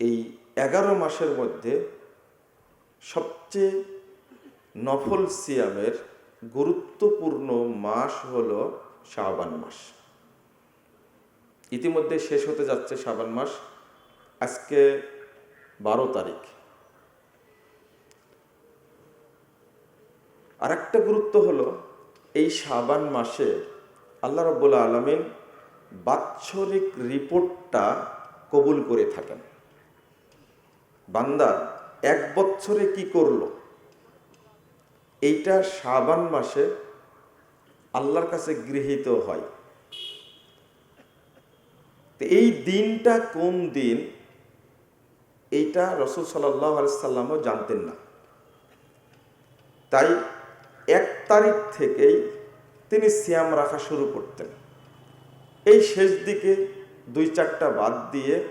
এই এগারো মাসের মধ্যে সবচেয়ে নফল সিয়ামের গুরুত্বপূর্ণ মাস হল শাবান মাস। ইতিমধ্যে শেষ হতে যাচ্ছে শাবান মাস। আজকে বারো তারিখ। আর একটা গুরুত্ব হলো এই শাবান মাসে আল্লাহ রব্বুল আলমিন বাৎসরিক রিপোর্টটা কবুল করে থাকেন। বান্দা এক বছরে কি করল? এইটা শাবান মাসে আল্লাহর কাছে গৃহীত হয়। এই দিনটা কোন দিন? এইটা রসুল সাল্লাহ সাল্লামও জানতেন না। তাই এক তারিখ থেকেই তিনি সিয়াম রাখা শুরু করতেন। এই শেষ দিকে দুই চারটা বাদ দিয়ে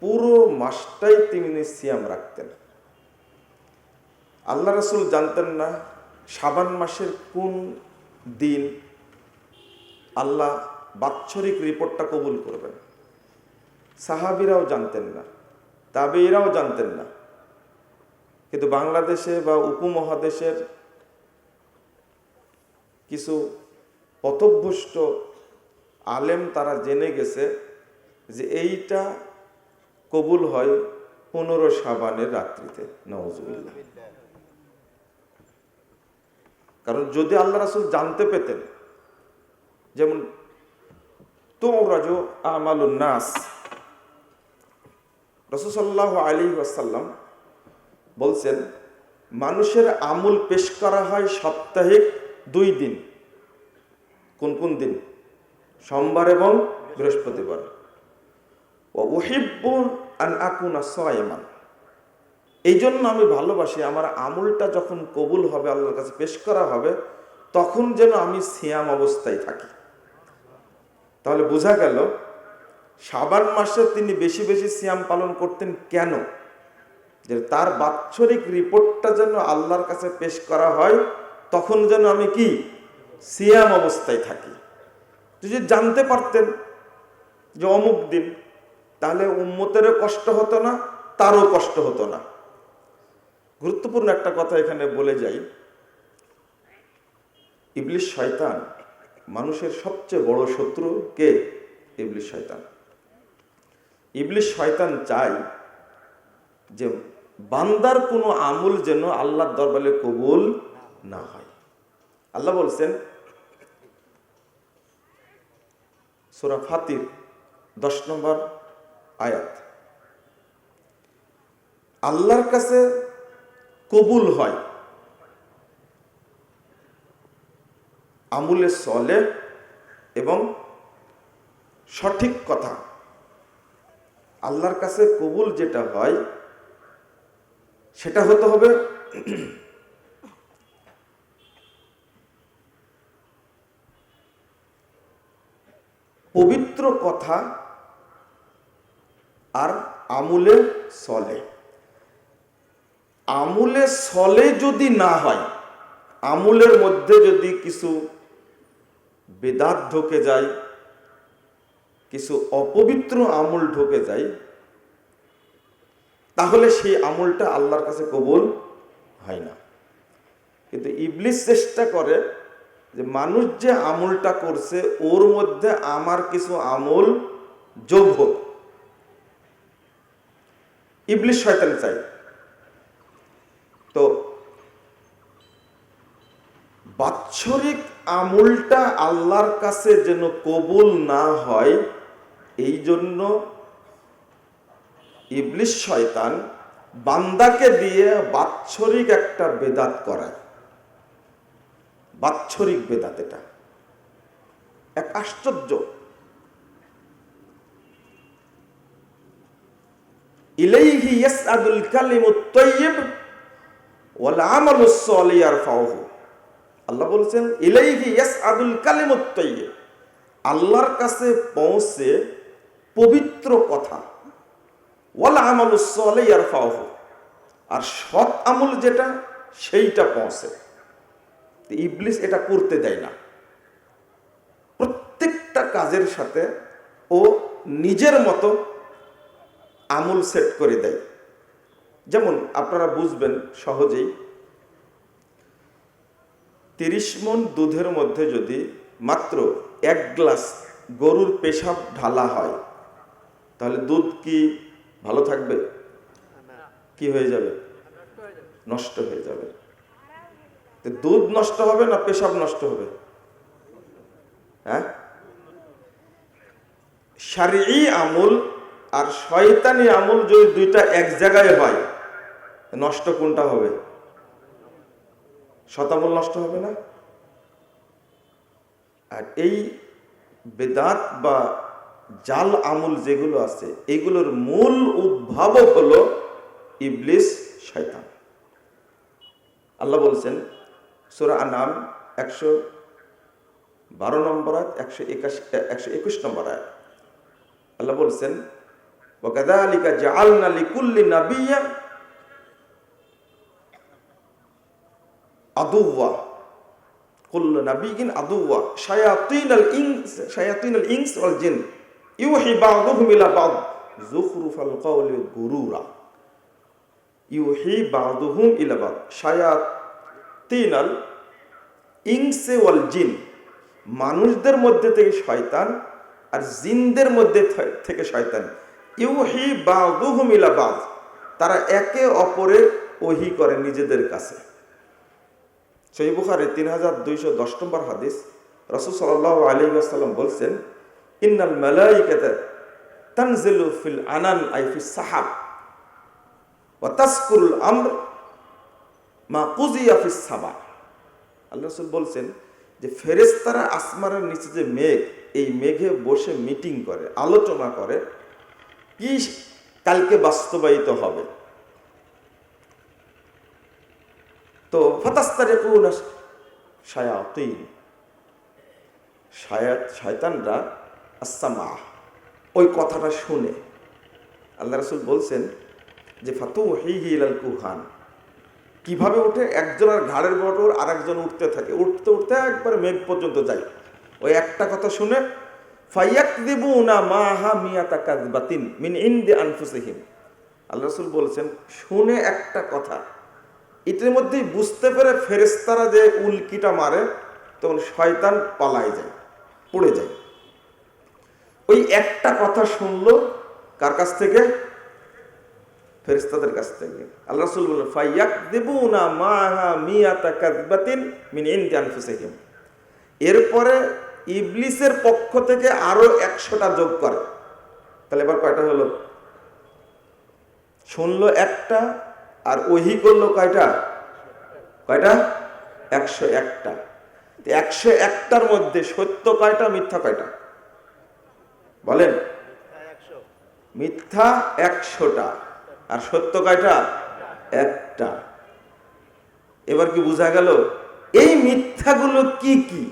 পুরো মাসটাই তিনি সিয়াম রাখতেন। আল্লাহ রসুল জানতেন না সাবান মাসের কোন দিন আল্লাহ বাৎসরিক রিপোর্টটা কবুল করবেন। সাহাবিরাও জানতেন না তাবেইরাও জানতেন না। কিন্তু বাংলাদেশে বা উপমহাদেশের কিছু পথভ্রষ্ট আলেম তারা জেনে গেছে যে এইটা কবুল হয় পনেরো সাবানের রাত্রিতে নওয়াজুবিল্লাহ কারণ যদি আল্লাহ রাসুল জানতে পেতেন, যেমন, তোমরাজ আমালুন নাস রসুসাল্লাহ আলী ওয়াসাল্লাম বলছেন, মানুষের আমুল পেশ করা হয় সাপ্তাহিক দুই দিন। কোন কোন দিন? সোমবার এবং বৃহস্পতিবার। ও ওহিব্বুর আন আকুনা সয়মান। এই জন্য আমি ভালোবাসি, আমার আমুলটা যখন কবুল হবে, আল্লাহর কাছে পেশ করা হবে, তখন যেন আমি সিয়াম অবস্থায় থাকি। তাহলে বোঝা গেল সাবান মাসে তিনি বেশি বেশি সিয়াম পালন করতেন কেন? যে তার বাৎসরিক রিপোর্টটা যেন আল্লাহর কাছে পেশ করা হয়, তখন যেন আমি কি? সিয়াম অবস্থায় থাকি। যদি জানতে পারতেন যে অমুক দিন তাহলে উম্মতেরও কষ্ট হতো না, তারও কষ্ট হতো না। গুরুত্বপূর্ণ একটা কথা এখানে বলে যাই। ইবলিশ শয়তান মানুষের সবচেয়ে বড় শত্রু কে? ইবলিশ শয়তান। ইবলিশ শয়তান চাই যে বান্দার কোনো আমল যেন আল্লাহর দরবারে কবুল না হয়। আল্লাহ বলছেন, সুরা ফাতির দশ নম্বর আয়াত। আল্লাহর কাছে কবুল হয়। আমুলে চলে এবং সঠিক কথা। আল্লাহর কাছে কবুল যেটা হয়, সেটা হতে হবে পবিত্র কথা আর আমুলে সলে। আমুলে সলে যদি না হয়, আমুলের মধ্যে যদি কিছু বেদাত ঢোকে যায়, কিছু অপবিত্র আমুল ঢোকে যায়, তাহলে সেই আমুলটা আল্লাহর কাছে কবুল হয় না। কিন্তু ইবলিস চেষ্টা করে যে মানুষ যে আমুলটা করছে, ওর মধ্যে আমার কিছু আমল যোগ হোক। ইবলিস শয়তান চাই। তো বাৎসরিক আমুলটা আল্লাহর কাছে যেন কবুল না হয়, এই জন্য ইবলিশ শয়তান বান্দাকে দিয়ে বাৎসরিক একটা বেদাত করায়। বাৎসরিক বেদাত এটা। এক আশ্চর্য ইলাইহি ইয়াসআদুল কালিমুত তাইয়্যিব ওয়াল আমালুস সালিহ ইয়ারফাউহু। আল্লাহ বলছেন, ইলাইহি ইয়াসআদুল কালিমুত তাইয়্যিব। আল্লাহর কাছে পৌঁছে পবিত্র কথা। ওয়াল আমালুস সালিহ ইয়ারফাউহু। আর সৎ আমল যেটা, সেইটা পৌঁছে। ইবলিস এটা করতে দেয় না। প্রত্যেকটা কাজের সাথে ও নিজের মতো আমুল সেট করে দেয়। যেমন আপনারা বুঝবেন সহজেই, তিরিশ মন দুধের মধ্যে যদি মাত্র এক গ্লাস গরুর পেশাব ঢালা হয়, তাহলে দুধ কি ভালো থাকবে? কি হয়ে যাবে? নষ্ট হয়ে যাবে। দুধ নষ্ট হবে না পেশাব নষ্ট হবে? হ্যাঁ? সারি আমুল আর শয়তানি আমল যদি দুইটা এক জায়গায় হয়, নষ্ট কোনটা হবে? শতামল নষ্ট হবে না? আর এই বেদাত বা জাল আমল যেগুলো আছে, এগুলোর মূল উদ্ভাবক হলো ইবলিস, শয়তান। আল্লাহ বলছেন, সুরা আনাম একশো বারো নম্বর আয়াত, একশো একাশি, একশো একুশ নম্বর আয়াত। আল্লাহ বলছেন وكذلك جعلنا لكل نبي عدوا كل نبي عدوا شياطين الانس شياطين الانس والجن يوحي بعضهم الى بعض زخرف القول غرورا يوحي بعضهم الى بعض شياطين الانس والجن মানুষদের মধ্যে থেকে শয়তান আর জিনদের মধ্যে থে- থেকে শয়তান ইউহি বাদুহুম ইলা বাদ তারা একে অপরে ওহি করে নিজেদের কাছে। সেই বুখারে তিন হাজার দুইশো দশ নম্বর হাদিস, রসুল সাল্লাহ আলী আসাল্লাম বলছেন, ইন্নাল মালাইকাতা তানজিলু ফিল আনান আই ফিস সাহাব ওয়া তাসকুরুল আমর মা কুজিয়া ফিস সাবা। আল্লাহ রসুল বলছেন যে ফেরেস্তারা আসমানের নিচে যে মেঘ, এই মেঘে বসে মিটিং করে, আলোচনা করে কি কালকে বাস্তবায়িত হবে? তো ফতাস্তারে কোন শায়াতিন। শায়াত শয়তানরা আসামা ওই কথাটা শুনে আল্লাহ রসুল বলছেন যে ফাতু হিলাল কুহান কীভাবে ওঠে একজনের ঘাড়ের বটর আর একজন উঠতে থাকে? উঠতে উঠতে একবার মেঘ পর্যন্ত যায়। ওই একটা কথা শুনে ফাইয়াক দেবু না মা হা মিয়াতা কাজবাতিন মিন ইন্দি আনফুসিহিম। আল্লাহ রসুল বলছেন, শুনে একটা কথা, এটির মধ্যেই বুঝতে পেরে ফেরেস্তারা যে উল্কিটা মারে, তখন শয়তান পালায় যায়, পড়ে যায়। ওই একটা কথা শুনলো, কার কাছ থেকে? ফেরেস্তাদের কাছ থেকে। আল্লাহ রাসূল বললেন ফাইয়াক দেবুনা মাহা মিয়াতা কাযবাতিন মিন ইনদি আনফুসিহিম। এরপরে ইবলিসের পক্ষ থেকে আরও একশোটা যোগ করে। তাহলে এবার কয়টা হলো? শুনলো একটা, আর ওহি করল কয়টা? কয়টা? একশো একটা। একশো একটার মধ্যে সত্য কয়টা, মিথ্যা কয়টা? বলেন। মিথ্যা একশোটা, আর সত্য কয়টা? একটা। এবার কি বোঝা গেল? এই মিথ্যাগুলো কি কি?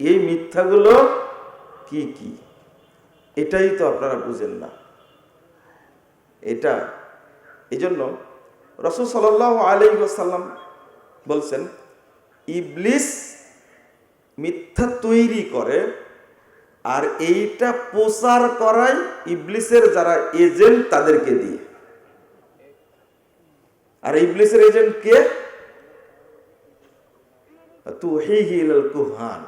এই মিথ্যাগুলো কি কি? এটাই তো আপনারা বুঝেন না। এটা এই জন্য রসুল সাল আলাইসাল্লাম বলছেন, ইবলিস মিথ্যা তৈরি করে আর এইটা প্রচার করায় ইবলিসের যারা এজেন্ট তাদেরকে দিয়ে। আর ইবলিসের এজেন্ট কে? তুহিহিল কুহান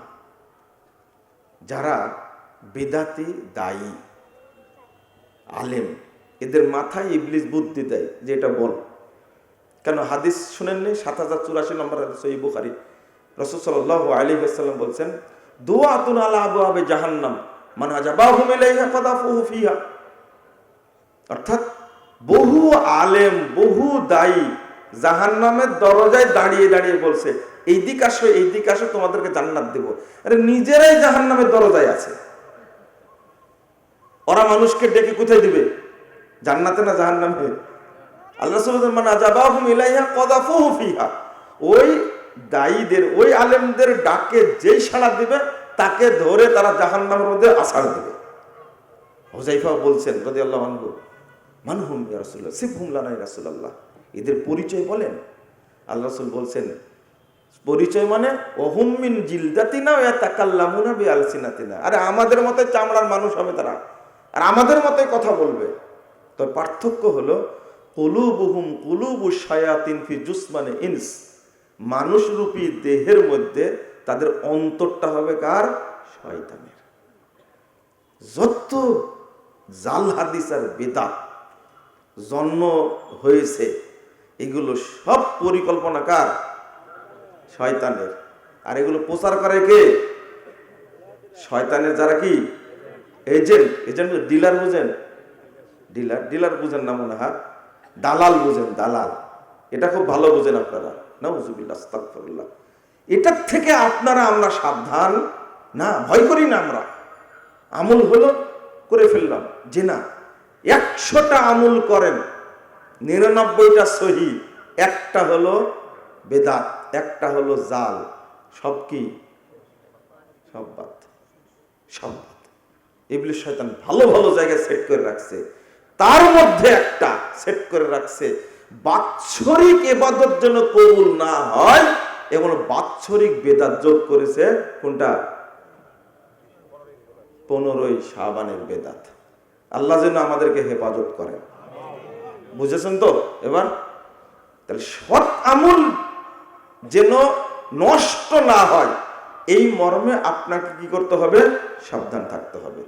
যারা বেদাতি দায়ী, আলেম, এদের মাথায় ইবলিস বুদ্ধি দেয় যে এটা বল। কেন হাদিস শুনেননি? সাত হাজার চুরাশি নম্বর সহি বুখারি। রসুল সাল্লাহ আলী আসাল্লাম বলছেন দোয়া তুন আলা আবু আবে জাহান্নাম, মান আজাবাহু মিলাইহা কাদাফুহু ফিহা। অর্থাৎ বহু আলেম, বহু দায়ী জাহান্নামের দরজায় দাঁড়িয়ে দাঁড়িয়ে বলছে এই দিক আসো এই দিক আসো, তোমাদেরকে জান্নাত দেব। আরে নিজেরাই জাহান্নামের দরজায় আছে। ওরা মানুষকে ডেকে কোথায় দিবে? জান্নাতে না জাহান্নামে? আল্লাহ মানে ফিহা। ওই দায়ীদের, ওই আলেমদের ডাকে যেই সাড়া দিবে, তাকে ধরে তারা হোজাইফা বলছেন এদের পরিচয় বলেন। আল্লাহ রাসূল বলছেন, পরিচয় মানে ওহুম মিন জিলদাতিনা ওয়া তাকাল্লামুনা বি আলসিনাতিনা আরে আমাদের মতো চামড়ার মানুষ হবে তারা। আর আমাদের মতোই কথা বলবে। তবে পার্থক্য হলো, কুলুবুহুম কুলুবু শায়াতিন ফি জুসমানে ইনস। মানুষরূপী দেহের মধ্যে তাদের অন্তরটা হবে কার? শয়তানের। যত জাল হাদিস আর বেদাত জন্ম হয়েছে এগুলো সব পরিকল্পনা কার শয়তানের। আর এগুলো প্রচার করে কে? শয়তানের যারা কি? এজেন্ট। এজেন্ট ডিলার বুঝেন। ডিলার ডিলার বুঝেন না মনে হয়? দালাল বুঝেন, দালাল। এটা খুব ভালো বুঝেন আপনারা। আস্তাগফিরুল্লাহ। এটার থেকে আপনারা আমরা সাবধান। না, ভয় করি না আমরা। আমল হলো, করে ফেললাম। যে না, একশোটা আমল করেন। নিরানব্বইটা সহি, একটা হলো বেদাত, একটা হলো জাল, সব কি? সব বাদ সব বাদ। ইবলিশ শয়তান ভালো ভালো জায়গায় সেট করে রাখছে। তার মধ্যে একটা সেট করে রাখছে, বাৎসরিক এবাদত যেন কবুল না হয় এবং বাৎসরিক বেদাত যোগ করেছে কোনটা? পনেরোই শাবানের বেদাত। আল্লাহ যেন আমাদেরকে হেফাজত করে বুঝেছেন তো? এবার, তাহলে সৎ আমল যেন নষ্ট না হয়, এই মর্মে আপনাকে কি করতে হবে? সাবধান থাকতে হবে।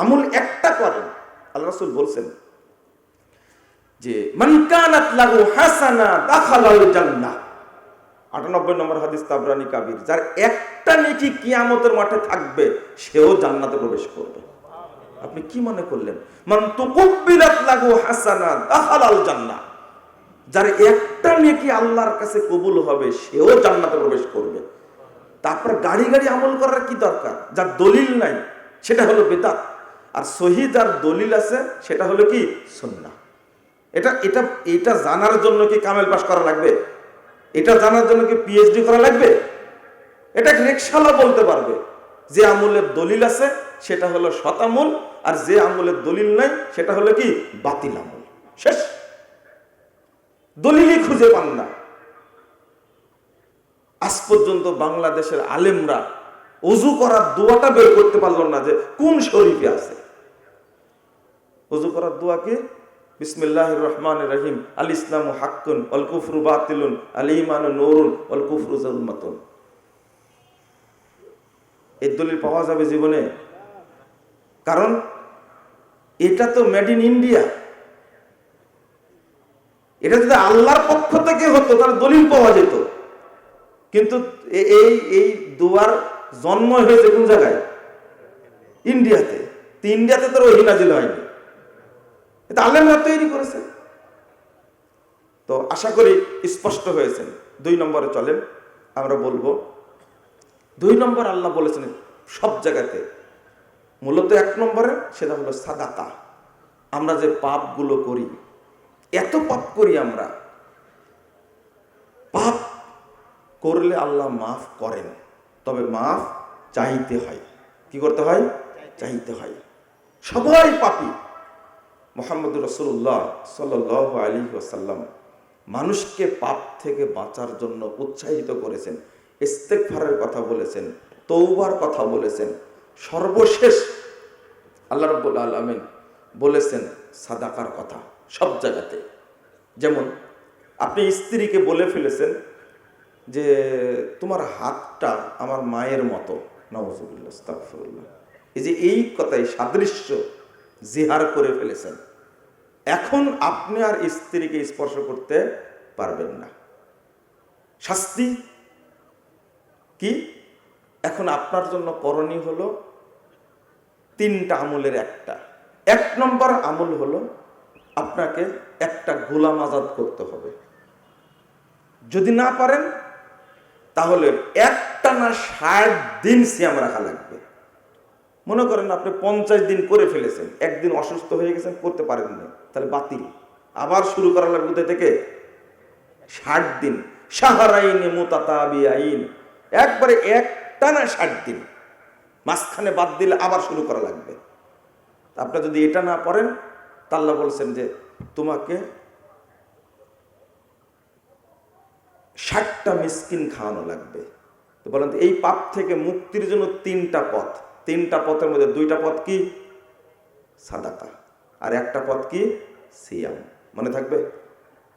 আমল একটা করেন। আল্লাহ রাসূল বলছেন যে মানকানাত লাগু হাসানা দাখালাল জান্নাহ। আটানব্বই নম্বর হাদিস তাবরানি কাবির, যার একটা নেকি কিয়ামতের মাঠে থাকবে, সেও জান্নাতে প্রবেশ করবে। আপনি কি মনে করলেন? মান তুকুব্বিলাত লাগু হাসানা দাখালাল জান্নাহ। যার একটা নেকি আল্লাহর কাছে কবুল হবে, সেও জান্নাতে প্রবেশ করবে। তারপর গাড়ি গাড়ি আমল করার কি দরকার? যার দলিল নাই, সেটা হলো বেদাত। আর সহি যার দলিল আছে, সেটা হলো কি? সুন্নাহ। এটা এটা এটা জানার জন্য কি কামেল পাশ করা লাগবে? এটা জানার জন্য কি পিএইচডি করা লাগবে? এটা রিক্সালা বলতে পারবে যে আমলের দলিল আছে সেটা হলো শতামূল আর যে আমলের দলিল নাই, সেটা হলো কি? বাতিল আমল। শেষ। দলিলই খুঁজে পান না। আজ পর্যন্ত বাংলাদেশের আলেমরা অজু করার দোয়াটা বের করতে পারল না যে কোন শরীফে আছে। অজু করার দোয়া কি? বিসমিল্লাহ রহমান রহিম। আল ইসলাম হাক্কুন অল কুফরু বাতিলুন, আল ইমান নৌরুন অল কুফরু জলমাতুন। এই দলিল পাওয়া যাবে জীবনে? কারণ এটা তো মেড ইন ইন্ডিয়া এটা যদি আল্লাহর পক্ষ থেকে হতো, তাহলে দলিল পাওয়া যেত। কিন্তু এই এই দুয়ার জন্ম হয়েছে কোন জায়গায়? ইন্ডিয়াতে। ইন্ডিয়াতে তো ওই নাজিল হয়নি। এটা আল্লাহরা তৈরি করেছে। তো আশা করি স্পষ্ট হয়েছেন। দুই নম্বরে চলেন, আমরা বলব, দুই নম্বর আল্লাহ বলেছেন সব জায়গাতে মূলত এক নম্বরে সেটা হলো সাদাকা। আমরা যে পাপগুলো করি, এত পাপ করি আমরা। পাপ করলে আল্লাহ মাফ করেন, তবে মাফ চাইতে হয়। কি করতে হয়? চাইতে হয়। সবাই পাপি। মোহাম্মদ রসুল্লাহ সাল আলী ওয়াসাল্লাম মানুষকে পাপ থেকে বাঁচার জন্য উৎসাহিত করেছেন ইস্তেকফারের কথা বলেছেন তৌবার কথা বলেছেন সর্বশেষ আল্লাহ রব্বুল আলমিন বলেছেন সাদাকার কথা সব জায়গাতে। যেমন আপনি স্ত্রীকে বলে ফেলেছেন যে, তোমার হাতটা আমার মায়ের মতো। আস্তাগফিরুল্লাহ। এই যে এই কথাই সাদৃশ্য জিহার করে ফেলেছেন। এখন আপনি আর স্ত্রীকে স্পর্শ করতে পারবেন না। শাস্তি কি? এখন আপনার জন্য করণীয় হলো তিনটা আমলের একটা। এক নম্বর আমল হলো আপনাকে একটা গোলাম আজাদ করতে হবে। যদি না পারেন, তাহলে একটা না ষাট দিন সিয়াম রাখা লাগবে। মনে করেন আপনি পঞ্চাশ দিন করে ফেলেছেন, একদিন অসুস্থ হয়ে গেছেন, করতে পারেন না তাহলে বাতিল। আবার শুরু করা লাগবে কোথা থেকে? ষাট দিন। সাহারাইনে মোতাতাবি আইন একবারে একটা না ষাট দিন। মাঝখানে বাদ দিলে আবার শুরু করা লাগবে। আপনি যদি এটা না পড়েন তাল্লা বলছেন যে তোমাকে ষাটটা মিসকিন খাওয়ানো লাগবে। তো বলেন এই পাপ থেকে মুক্তির জন্য তিনটা পথ। তিনটা পথের মধ্যে দুইটা পথ কি? সাদাকা। আর একটা পথ কি? সিয়াম। মনে থাকবে?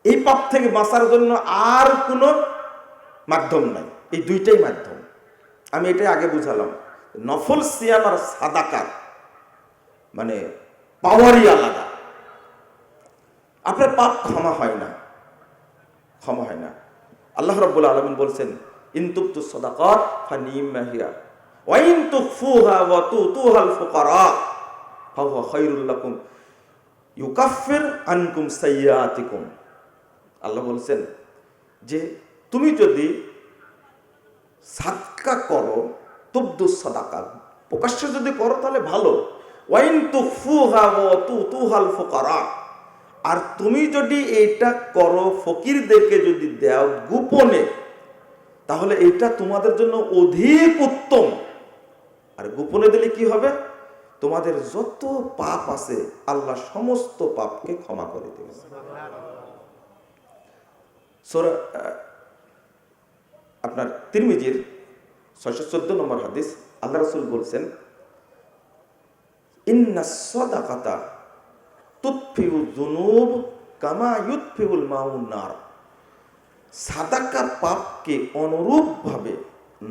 এই পাপ থেকে বাঁচার জন্য আর কোনো মাধ্যম নাই। এই দুইটাই মাধ্যম। আমি এটাই আগে বুঝালাম। নফল সিয়াম আর সাদাকার মানে পাওয়ারই আলাদা। আপনার পাপ ক্ষমা হয় না, ক্ষমা হয় না। আল্লাহ রব্বুল আলমিন বলছেন ইনতুবতু সদাকত ফানিম আনকুম আল্লাহ বলছেন যে, তুমি যদি সাদকা করো তুবদু সাদাকা। প্রকাশ্যে যদি করো তাহলে ভালো। ওয়াইন তুতুহাল ফুকারা। আর তুমি যদি এটা করো ফকিরদেরকে যদি দাও গোপনে, তাহলে এটা তোমাদের জন্য অধিক উত্তম। আর গোপনে দিলে কি হবে? তোমাদের যত পাপ আছে, আল্লাহ সমস্ত পাপকে ক্ষমা করে দেবে আপনার তিরমিজির ছয়শো চোদ্দ নম্বর হাদিস, আল্লাহ রসুল বলছেন, ইন্না সদাকাতা তুৎফিউ জুনুব কামা ইউৎফিউল মাউন্নার সাদাকা পাপকে অনুরূপভাবে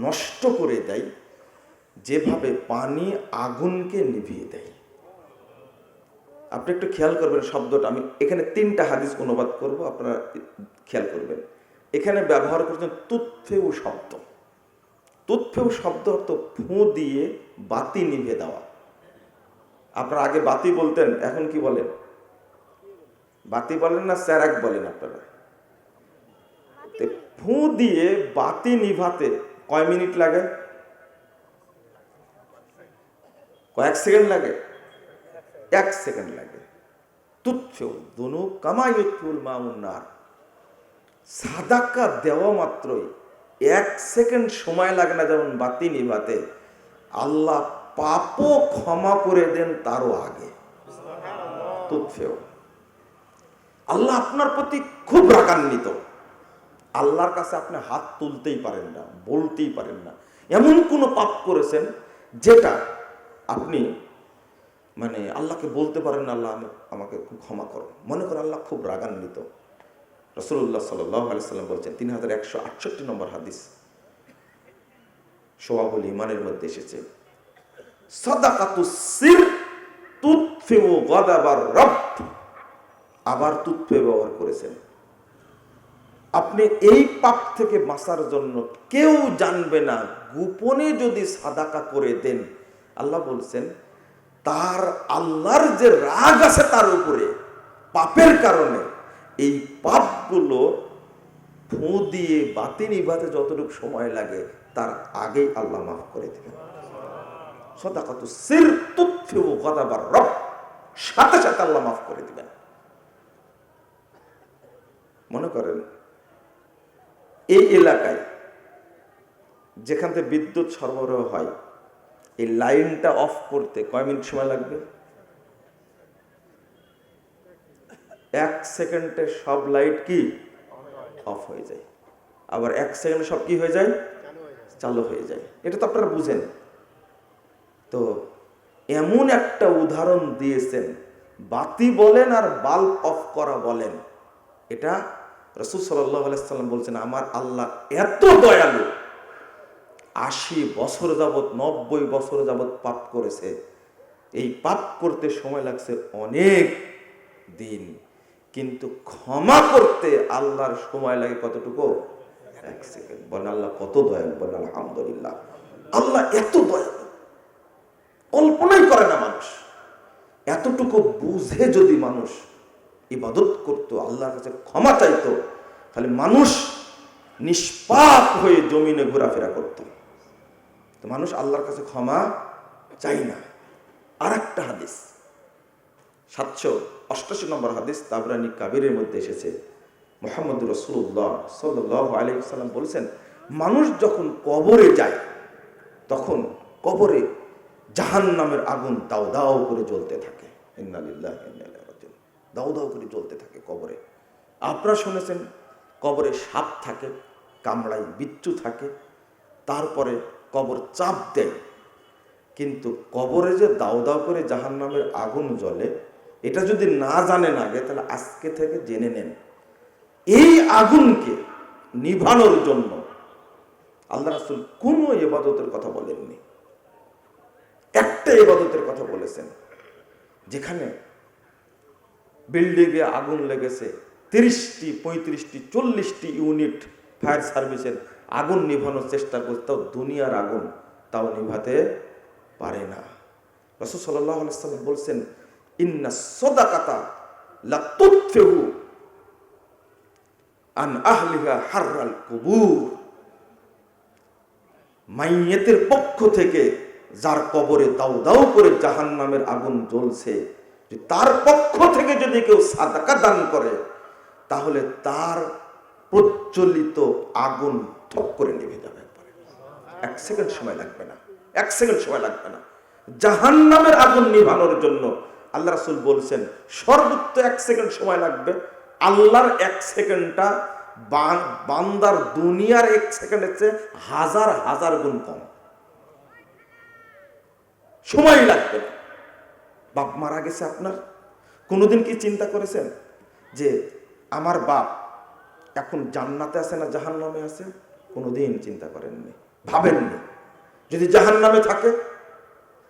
নষ্ট করে দেয়, যেভাবে পানি আগুনকে নিভিয়ে দেয়। আপনি একটু খেয়াল করবেন শব্দটা, আমি এখানে তিনটা হাদিস অনুবাদ করব, আপনারা খেয়াল করবেন। এখানে ব্যবহার করছেন তুৎফেউ শব্দ। তুৎফেউ শব্দ অর্থ ফু দিয়ে বাতি নিভে দেওয়া। আপনারা আগে বাতি বলতেন এখন কি বলেন? বাতি বলেন না স্যারাক বলেন আপনারা। ফু দিয়ে বাতি নিভাতে কয় মিনিট লাগে? কয়েক সেকেন্ড লাগে? এক সেকেন্ড লাগে। তুচ্ছ দুনু কামায়ুৎফুল মাউন্নার সাদাকা দেওয়া মাত্রই এক সেকেন্ড সময় লাগে না যেমন বাতি নিভাতে। আল্লাহ পাপও ক্ষমা করে দেন তারও আগে। আল্লাহ আপনার প্রতি খুব রাগান্বিত। আল্লাহর কাছে আপনি হাত তুলতেই পারেন না, বলতেই পারেন না। এমন কোনো পাপ করেছেন যেটা আপনি মানে আল্লাহকে বলতে পারেন আল্লাহ আমি- আমাকে খুব ক্ষমা করো। মনে করেন আল্লাহ খুব রাগান্বিত। রসুল্লাহ সাল্লাম বলছেন, তিন হাজার একশো আটষট্টি নম্বর হাদিস। সোয়াবুল ইমানের মধ্যে এসেছে আবার তুৎফে ব্যবহার করেছেন। আপনি এই পাপ থেকে বাঁচার জন্য কেউ জানবে না, গোপনে যদি সাদাকা করে দেন, আল্লাহ বলছেন, তার আল্লাহর যে রাগ আছে তার উপরে, পাপের কারণে এই পাপগুলো ফু দিয়ে বাতি নিভাতে যতটুকু সময় লাগে, তার আগেই আল্লাহ মাফ করে দেবেন। সদাকত সির তুৎফিউ গদাবার রব, সাথে সাথে আল্লাহ মাফ করে দিবেন। মনে করেন, এই এলাকায় যেখান থেকে বিদ্যুৎ সরবরাহ হয়, এই লাইনটা অফ করতে কয় মিনিট সময় লাগবে? এক সেকেন্ডে সব লাইট কি? অফ হয়ে যায়। আবার এক সেকেন্ডে সব কি হয়ে যায়? চালু হয়ে যায়। এটা তো আপনারা বুঝেন। তো এমন একটা উদাহরণ দিয়েছেন, বাতি বলেন আর বাল্ব অফ করা বলেন। এটা রসুল সাল্লাম বলছেন, আমার আল্লাহ এত দয়ালু, আশি বছর যাবৎ, নব্বই বছর যাবৎ পাপ করেছে। এই পাপ করতে সময় লাগছে অনেক দিন। কিন্তু ক্ষমা করতে আল্লাহর সময় লাগে কতটুকু? এক সেকেন্ড। বলেন আল্লাহ কত দয়ালু, বলেন আলহামদুলিল্লাহ। আল্লাহ এত দয়ালু। কল্পনাই করে না মানুষ। এতটুকু বুঝে যদি মানুষ ইবাদত করত, আল্লাহর কাছে ক্ষমা চাইতো, তাহলে মানুষ নিষ্পাপ হয়ে জমিনে ঘোরাফেরা করত। তো মানুষ আল্লাহর কাছে ক্ষমা চাই না। আর একটা হাদিস। সাতশো অষ্টাশি নম্বর হাদিস তাবরানি কাবিরের মধ্যে এসেছে। মোহাম্মদ রসুল্লাহ সাল্লাহ আলাইসাল্লাম বলেছেন, মানুষ যখন কবরে যায়, তখন কবরে জাহান নামের আগুন দাও দাও করে জ্বলতে থাকে। দাও দাও করে জ্বলতে থাকে কবরে। আপনারা শুনেছেন, কবরে সাপ থাকে কামড়াই বিচ্ছু থাকে, তারপরে কবর চাপ দেয়। কিন্তু কবরে যে দাও দাও করে জাহান নামের আগুন জ্বলে এটা যদি না জানেন আগে, তাহলে আজকে থেকে জেনে নেন। এই আগুনকে নিভানোর জন্য আল্লাহ রাসুল কোনো এবাদতের কথা বলেননি। একটা এবাদতের কথা বলেছেন, যেখানে বিল্ডিংয়ে আগুন লেগেছে তিরিশটি, পঁয়ত্রিশটি, চল্লিশটি ইউনিট ফায়ার সার্ভিসের আগুন নিভানোর চেষ্টা করতেও দুনিয়ার আগুন তাও নিভাতে পারে না। রসদ সাল্লাহ সাল্লাম বলছেন মাইয়েতের পক্ষ থেকে যার কবরে দাউ দাউ করে জাহান নামের আগুন জ্বলছে তার পক্ষ থেকে যদি কেউ সাদাকা দান করে, তাহলে তার প্রজ্বলিত আগুন থপ করে নিভে যাবে। এক সেকেন্ড সময় লাগবে না, এক সেকেন্ড সময় লাগবে না জাহান নামের আগুন নিভানোর জন্য আল্লাহ রাসুল বলছেন, সর্বোচ্চ এক সেকেন্ড সময় লাগবে। আল্লাহর এক সেকেন্ডটা বান্দার দুনিয়ার এক সেকেন্ডের চেয়ে হাজার হাজার গুণ কম। সময় লাগবে বাপ মারা গেছে আপনার? কোনোদিন কি চিন্তা করেছেন যে আমার বাপ এখন জান্নাতে আছে না জাহান নামে আছে? কোনোদিন চিন্তা করেননি, ভাবেননি। যদি জাহান নামে থাকে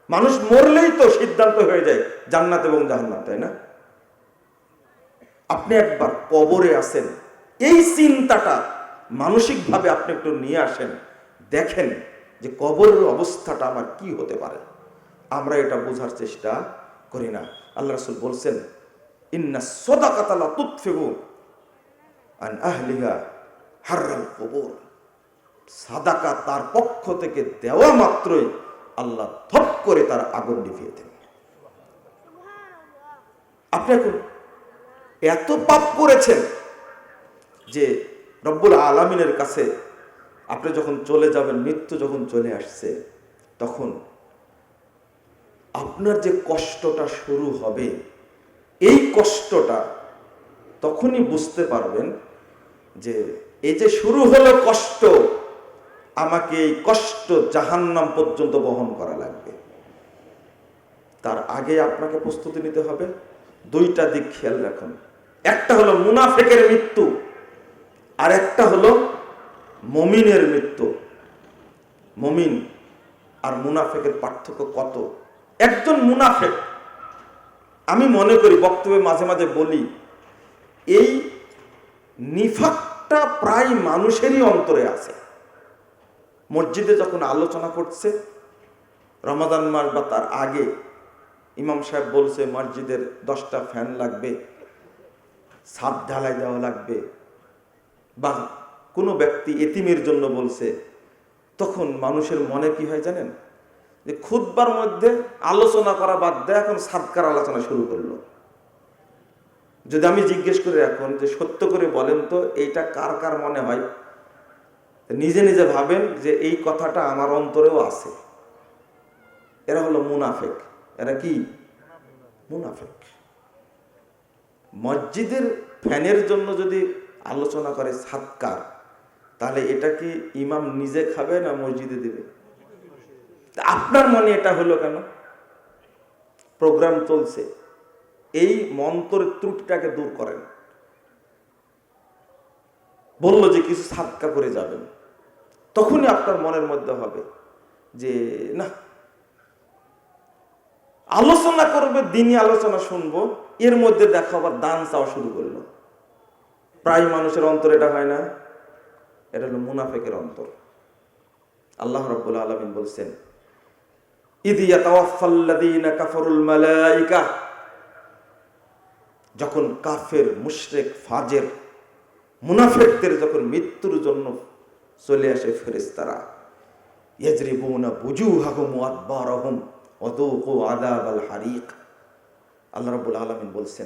মানুষ মরলেই তো সিদ্ধান্ত হয়ে যায় জান্নাত এবং জাহান্নাম, তাই না? আপনি একবার কবরে আসেন, এই চিন্তাটা মানসিকভাবে আপনি একটু নিয়ে আসেন, দেখেন যে কবরের অবস্থাটা আমার কি হতে পারে। আমরা এটা বোঝার চেষ্টা করি না। আল্লাহ রসুল বলছেন, ইন্না সদাকাতালা তুৎফেবু আন আহলিহা হাররাল কবর। সাদাকা তার পক্ষ থেকে দেওয়া মাত্রই আল্লাহ থপ করে তার আগুন নিভিয়ে দেন। আপনি এখন এত পাপ করেছেন যে রব্বুল আলমিনের কাছে আপনি যখন চলে যাবেন, মৃত্যু যখন চলে আসছে, তখন আপনার যে কষ্টটা শুরু হবে, এই কষ্টটা তখনই বুঝতে পারবেন যে, এই যে শুরু হলো কষ্ট আমাকে এই কষ্ট জাহান্নাম পর্যন্ত বহন করা লাগবে। তার আগে আপনাকে প্রস্তুতি নিতে হবে। দুইটা দিক খেয়াল রাখুন। একটা হলো মুনাফেকের মৃত্যু, আর একটা হলো মমিনের মৃত্যু। মমিন আর মুনাফেকের পার্থক্য কত? একজন মুনাফেক, আমি মনে করি, বক্তব্যে মাঝে মাঝে বলি, এই নিফাকটা প্রায় মানুষেরই অন্তরে আছে। মসজিদে যখন আলোচনা করছে, রমাদান মাস বা তার আগে ইমাম সাহেব বলছে, মসজিদের দশটা ফ্যান লাগবে, ছাদ ঢালাই দেওয়া লাগবে বা কোনো ব্যক্তি এতিমের জন্য বলছে, তখন মানুষের মনে কি হয় জানেন? যে খুদবার মধ্যে আলোচনা করা বাদ দেয় এখন সাদকার আলোচনা শুরু করল। যদি আমি জিজ্ঞেস করি এখন যে সত্য করে বলেন তো, এইটা কার কার মনে হয়? নিজে নিজে ভাবেন যে এই কথাটা আমার অন্তরেও আছে। এরা হলো মুনাফেক। এরা কি? মুনাফেক। মসজিদের ফ্যানের জন্য যদি আলোচনা করে সাতকার তাহলে এটা কি ইমাম নিজে খাবে না মসজিদে দেবে? আপনার মনে এটা হলো কেন? প্রোগ্রাম চলছে। এই মন্ত্রের ত্রুটিটাকে দূর করেন। বলল যে কিছু সাতকা করে যাবেন। তখনই আপনার মনের মধ্যে হবে যে, না। আলোচনা করবে, দিনই আলোচনা শুনব। এর মধ্যে দেখো আবার দান চাওয়া শুরু করল। প্রায় মানুষের অন্তর এটা হয় না। এটা হলো মুনাফেকের অন্তর। আল্লাহ রব্বুল আলমিন বলছেন যখন কাফের, মুশরেক, ফাজের মুনাফেকদের যখন মৃত্যুর জন্য চলে আসে ফেরেস্তারা ইয়াজরিবুনা রহম আদবারহুম ওয়াদুকু আযাবাল হারিক। আল্লাহ রাব্বুল আলামিন বলছেন